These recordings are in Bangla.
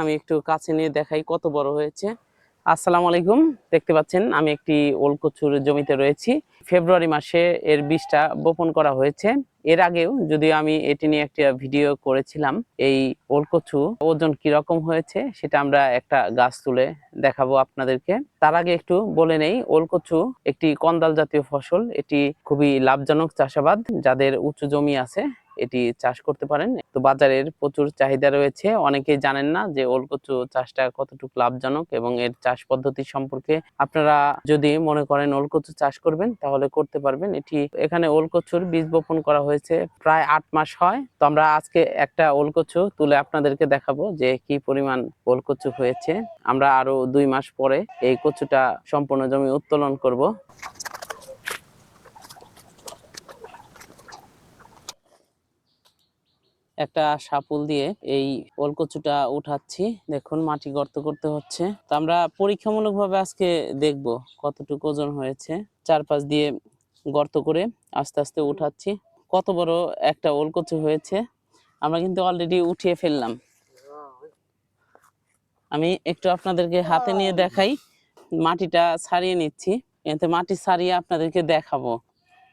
আমি একটু কাছে নিয়ে দেখাই কত বড় হয়েছে। আসসালামু আলাইকুম। দেখতে পাচ্ছেন, আমি একটি ওলকচুর জমিতে রয়েছি। ফেব্রুয়ারি মাসে এর বীজটা বপন করা হয়েছে। এর আগেও যদি আমি এটি নিয়ে একটা ভিডিও করেছিলাম, এই ওলকচু ওজন কি রকম হয়েছে সেটা আমরা একটা গাছ তুলে দেখাবো আপনাদেরকে। তার আগে একটু বলে নেই, ওলকচু একটি কন্দাল জাতীয় ফসল। এটি খুবই লাভজনক চাষাবাদ। যাদের উঁচু জমি আছে এটি চাষ করতে পারেন। তো বাজারের প্রচুর চাহিদা রয়েছে। অনেকেই জানেন না যে ওলকচু চাষটা কতটুকু লাভজনক এবং এর চাষ পদ্ধতি সম্পর্কে। আপনারা যদি মনে করেন ওলকচু চাষ করবেন, তাহলে করতে পারবেন। এটি এখানে ওলকচুর বীজ বপন করা হয়েছে প্রায় আট মাস হয়। তো আমরা আজকে একটা ওলকচু তুলে আপনাদেরকে দেখাবো যে কি পরিমাণ ওলকচু হয়েছে। আমরা আরও দুই মাস পরে এই কচুটা সম্পূর্ণ জমি উত্তোলন করব। একটা সাপুল দিয়ে এই ওলকচুটা উঠাচ্ছি। দেখুন, মাটি গর্ত করতে হচ্ছে। তো আমরা পরীক্ষামূলকভাবে আজকে দেখব কতটুকু ওজন হয়েছে। চারপাশ দিয়ে গর্ত করে আস্তে আস্তে উঠাচ্ছি। কত বড় একটা ওলকচু হয়েছে, আমরা কিন্তু অলরেডি উঠিয়ে ফেললাম। আমি একটু আপনাদেরকে হাতে নিয়ে দেখাই। মাটিটা ছাড়িয়ে নিচ্ছি। এতে মাটি ছাড়িয়ে আপনাদেরকে দেখাবো।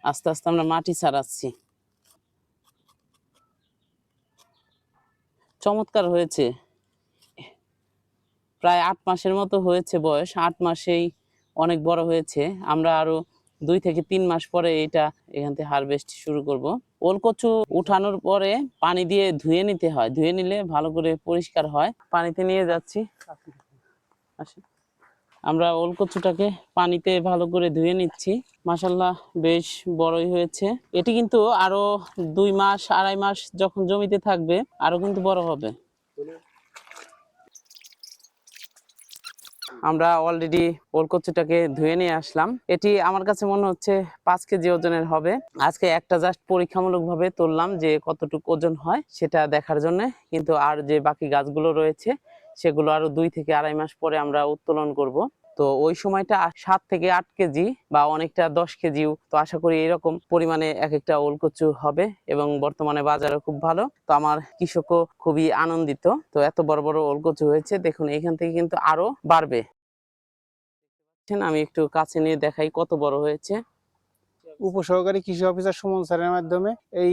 আস্তে আস্তে আমরা মাটি ছাড়াচ্ছি। চমৎকার হয়েছে। প্রায় আট মাসের মতো হয়েছে বয়স, আট মাসেই অনেক বড় হয়েছে। আমরা আরও দুই থেকে তিন মাস পরে এটা এখান থেকে হারভেস্ট শুরু করব। ওল কচু উঠানোর পরে পানি দিয়ে ধুয়ে নিতে হয়। ধুয়ে নিলে ভালো করে পরিষ্কার হয়। পানিতে নিয়ে যাচ্ছি। আসেন। আমরা ওলকচুটাকে পানিতে ভালো করে ধুয়ে নিচ্ছি। মাসাল্লাহ বেশ বড়ই হয়েছে। এটি কিন্তু আরও দুই মাস, আড়াই মাস যখন জমিতে থাকবে, আরও কিন্তু বড় হবে। আমরা অলরেডি ওলকচুটাকে ধুয়ে নিয়ে আসলাম। এটি আমার কাছে মনে হচ্ছে পাঁচ কেজি ওজনের হবে। আজকে একটা জাস্ট পরীক্ষামূলক ভাবে তুললাম যে কতটুকু ওজন হয় সেটা দেখার জন্য। কিন্তু আর যে বাকি গাছগুলো রয়েছে, সেগুলো আরও দুই থেকে আড়াই মাস পরে আমরা উত্তোলন করব। তো ওই সময়টা সাত থেকে আট কেজি বা অনেকটা দশ কেজিও। তো আশা করি এরকম পরিমাণে এক একটা ওলকচু হবে এবং বর্তমানে বাজারে খুব ভালো। তো আমার কৃষকও খুবই আনন্দিত। তো এত বড় বড় ওলকচু হয়েছে, দেখুন এখান থেকে কিন্তু আরও বাড়বে। আমি একটু কাছে নিয়ে দেখাই কত বড় হয়েছে। উপসহকারী কৃষি অফিসার সুমন স্যারের মাধ্যমে এই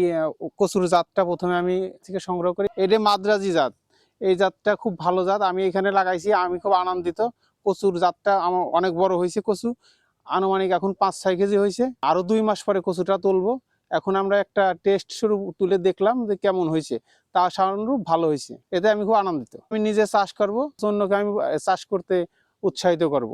কচুর জাতটা প্রথমে আমি থেকে সংগ্রহ করি। এটা মাদ্রাজি জাত। এই জাতটা খুব ভালো জাত। আমি এখানে লাগাইছি, আমি খুব আনন্দিত। কচুর জাতটা আমার অনেক বড় হয়েছে কচু। আনুমানিক এখন পাঁচ, ছয় কেজি হয়েছে। আরও দুই মাস পরে কচুটা তুলবো। এখন আমরা একটা টেস্ট শুরু তুলে দেখলাম যে কেমন হয়েছে। তা সাধারণরূপ ভালো হয়েছে। এতে আমি খুব আনন্দিত। আমি নিজে চাষ করব। অন্যকে আমি চাষ করতে উৎসাহিত করব।